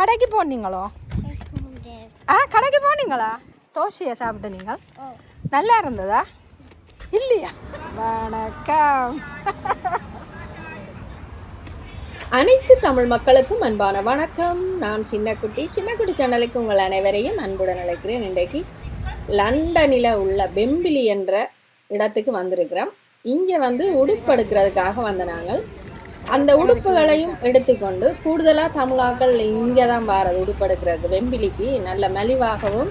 கடைக்கு போனீங்களோ? ஆ கடைக்கு போனீங்களா? தோசையை சாப்பிட்டு நீங்கள்? நல்லா இருந்ததா? இல்லையா? வணக்கம். அனைத்து தமிழ் மக்களுக்கும் அன்பான வணக்கம். நான் சின்னக்குட்டி. சின்னக்குட்டி சேனலுக்கு உங்கள் அனைவரையும் அன்புடன் அழைக்கிறேன். இன்றைக்கு லண்டனில் உள்ள பெம்பிலி என்ற இடத்துக்கு வந்திருக்கிறோம். இங்கே வந்து உடுப்பு எடுக்கிறதுக்காக வந்த நாங்கள். அந்த உடுப்புகளையும் எடுத்துக்கொண்டு கூடுதலாக தமிழாக்கள் இங்கே தான் வாரது உடுப்பு எடுக்கிறதுக்கு வெம்பிலிக்கு நல்ல மலிவாகவும்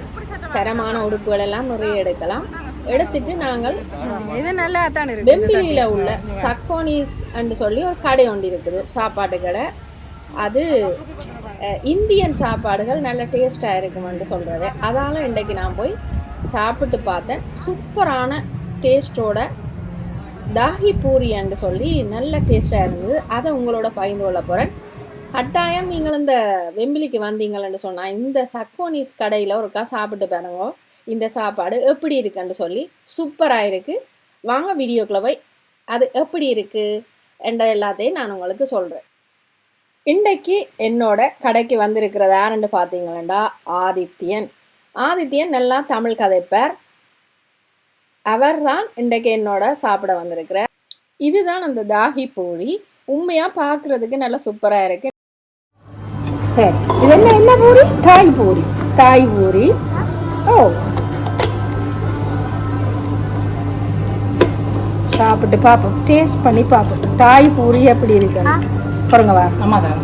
தரமான உடுப்புகள் எல்லாம் நிறைய எடுக்கலாம். எடுத்துட்டு நாங்கள் இது நல்லா தான் இருக்கு வெம்பிலியில் உள்ள சக்கோனிஸ் என்று சொல்லி ஒரு கடை ஒன்று இருக்குது சாப்பாட்டு கடை. அது இந்தியன் சாப்பாடுகள் நல்ல டேஸ்ட்டாக இருக்குமென்று சொல்கிறது அதால் இன்றைக்கு நான் போய் சாப்பிட்டு பார்த்தேன். சூப்பரான டேஸ்ட்டோட தாஹி பூரி சொல்லி நல்ல டேஸ்ட்டாக இருந்தது. அதை உங்களோட பகிர்ந்து கொள்ள போகிறேன் கட்டாயம் நீங்கள் இந்த வெம்பிலிக்கு வந்தீங்கன்னு சொன்னால் இந்த சக்கோனிஸ் கடையில் ஒருக்கா சாப்பிட்டு பாருங்க. இந்த சாப்பாடு எப்படி இருக்குன்னு சொல்லி சூப்பராக இருக்குது வாங்க வீடியோக்குள்ளே போய் அது எப்படி இருக்குது என்ற எல்லாத்தையும் நான் உங்களுக்கு சொல்கிறேன் இன்றைக்கு என்னோட கடைக்கு வந்திருக்கிறது யாருன்னு பார்த்தீங்களா ஆதித்யன். ஆதித்யன் நல்லா தமிழ் கதைப்பார். அவர் தான் இன்றைக்கு என்னோட சாப்பிட வந்திருக்கிறார். இதுதான் அந்த தாகி பூரி. உண்மையாக பார்க்குறதுக்கு நல்லா சூப்பராக இருக்கு. சரி இது என்ன என்ன பூரி? தாய் பூரி. தாய் பூரி. ஓ. சாப்பிட்டு பார்ப்போம். டேஸ்ட் பண்ணி பார்ப்போம். தாய் பூரி எப்படி இருக்கு பாருங்க வா. அம்மா தான்?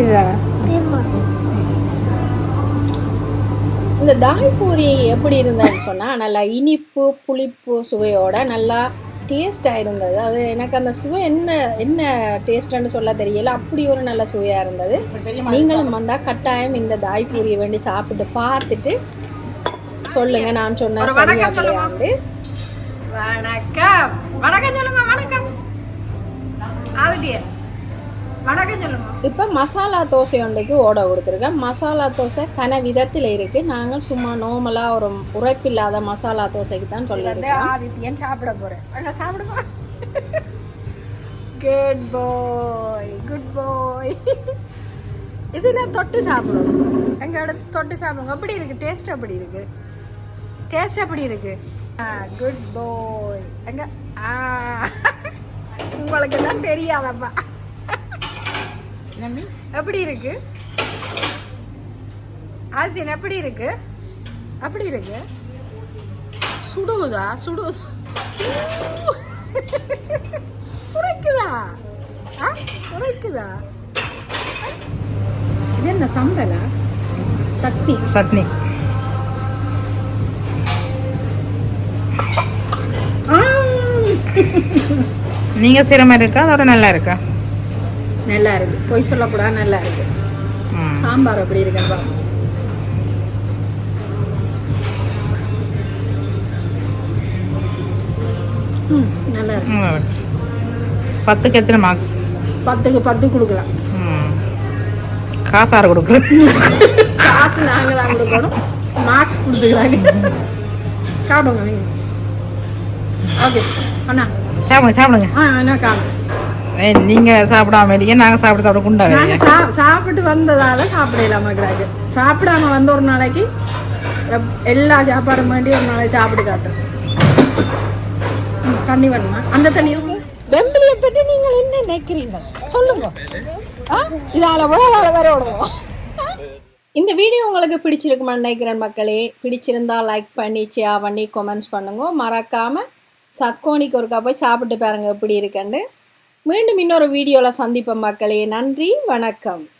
இதுதானே இந்த தாய் பூரி எப்படி இருந்ததுன்னு சொன்னால் நல்லா இனிப்பு புளிப்பு சுவையோட நல்லா டேஸ்டாக இருந்தது. அது எனக்கு அந்த சுவை என்ன என்ன டேஸ்ட்டுன்னு சொல்ல தெரியல. அப்படி ஒரு நல்ல சுவையாக இருந்தது. நீங்களும் வந்தால் கட்டாயம் இந்த தாய் பூரியை வேண்டி சாப்பிட்டு பார்த்துட்டு சொல்லுங்க. நான் சொன்ன சரியா இல்லையாண்டு வணக்கம் வணக்கம். சொல்லுங்க வணக்கம். சொல்லுங்க இப்போ மசாலா தோசை ஒன்றுக்கு ஓட கொடுத்துருக்கேன் மசாலா தோசை கன விதத்தில் இருக்குது நாங்கள் சும்மா நார்மலாக ஒரு உரைப்பில்லாத மசாலா தோசைக்கு தான் சொல்லியிருக்கோம். ஆதித்யன் சாப்பிட போறேன். அங்க சாப்பிடுமா? குட் பாய் குட் பாய் இதுல தொட்டு சாப்பிடும். எங்களோட தொட்டு சாப்பிடுங்க. எப்படி இருக்கு. டேஸ்ட் எப்படி இருக்கு. டேஸ்ட் எப்படி இருக்கு. குட் பாய் எங்க? ஆ. உங்களுக்கு எல்லாம் தெரியாதப்பா. எப்படி இருக்கு? ஆதித்யன் எப்படி இருக்கு? அப்படி இருக்கு. சுடுகுதா? சுடு உரைக்குதா? ஆ? உரைக்குதா? இது என்ன சம்பலா சக்தி சட்னி. நீங்க செய்யற மாதிரி இருக்கா? அதோட நல்லா இருக்கா? நல்லா இருக்கு பொய் சொல்லக்கூடாது நல்லா இருக்கு ம். சாம்பார் எப்படி இருக்குன்னு பாருங்க. ம், நல்லா இருக்கு இருக்கு பத்துக்கு எத்தனை மார்க்ஸ் பத்துக்கு பத்து கொடுக்கலாம். காசாறு கொடுக்குறது? காசு நாங்கள் தான் கொடுக்கணும். மார்க்ஸ் கொடுத்துக்கிறாங்க. சாப்பிடுங்க நீங்கள் ஓகே. அண்ணா. சாப்பிடுங்க சாப்பிடுங்க. ஆ என்ன காணும். நீங்க சாப்பிடாம இருக்கீங்க நாங்க சாப்பிட சாப்பிட குண்டா சாப்பிட்டு வந்ததால சாப்பிட இல்லாம இருக்கிறாங்க சாப்பிடாம வந்த ஒரு நாளைக்கு எல்லா சாப்பாடும் வேண்டி ஒரு நாளைக்கு சாப்பிட்டு காட்டும் தண்ணி வேணுமா? அந்த தண்ணி வெம்பிலியை பற்றி நீங்கள் என்ன நினைக்கிறீங்க சொல்லுங்க. ஆ? இதால போய் அதால வேற விடுவோம் இந்த வீடியோ உங்களுக்கு பிடிச்சிருக்குமான்னு நினைக்கிறேன் மக்களே. பிடிச்சிருந்தா லைக் பண்ணி ஷேர் பண்ணி கமெண்ட்ஸ் பண்ணுங்க. மறக்காம சக்கோனிக்கு ஒருக்கா போய் சாப்பிட்டு பாருங்க எப்படி இருக்குன்னு மீண்டும் இன்னொரு வீடியோவில் சந்திப்போம் மக்களே. நன்றி வணக்கம்.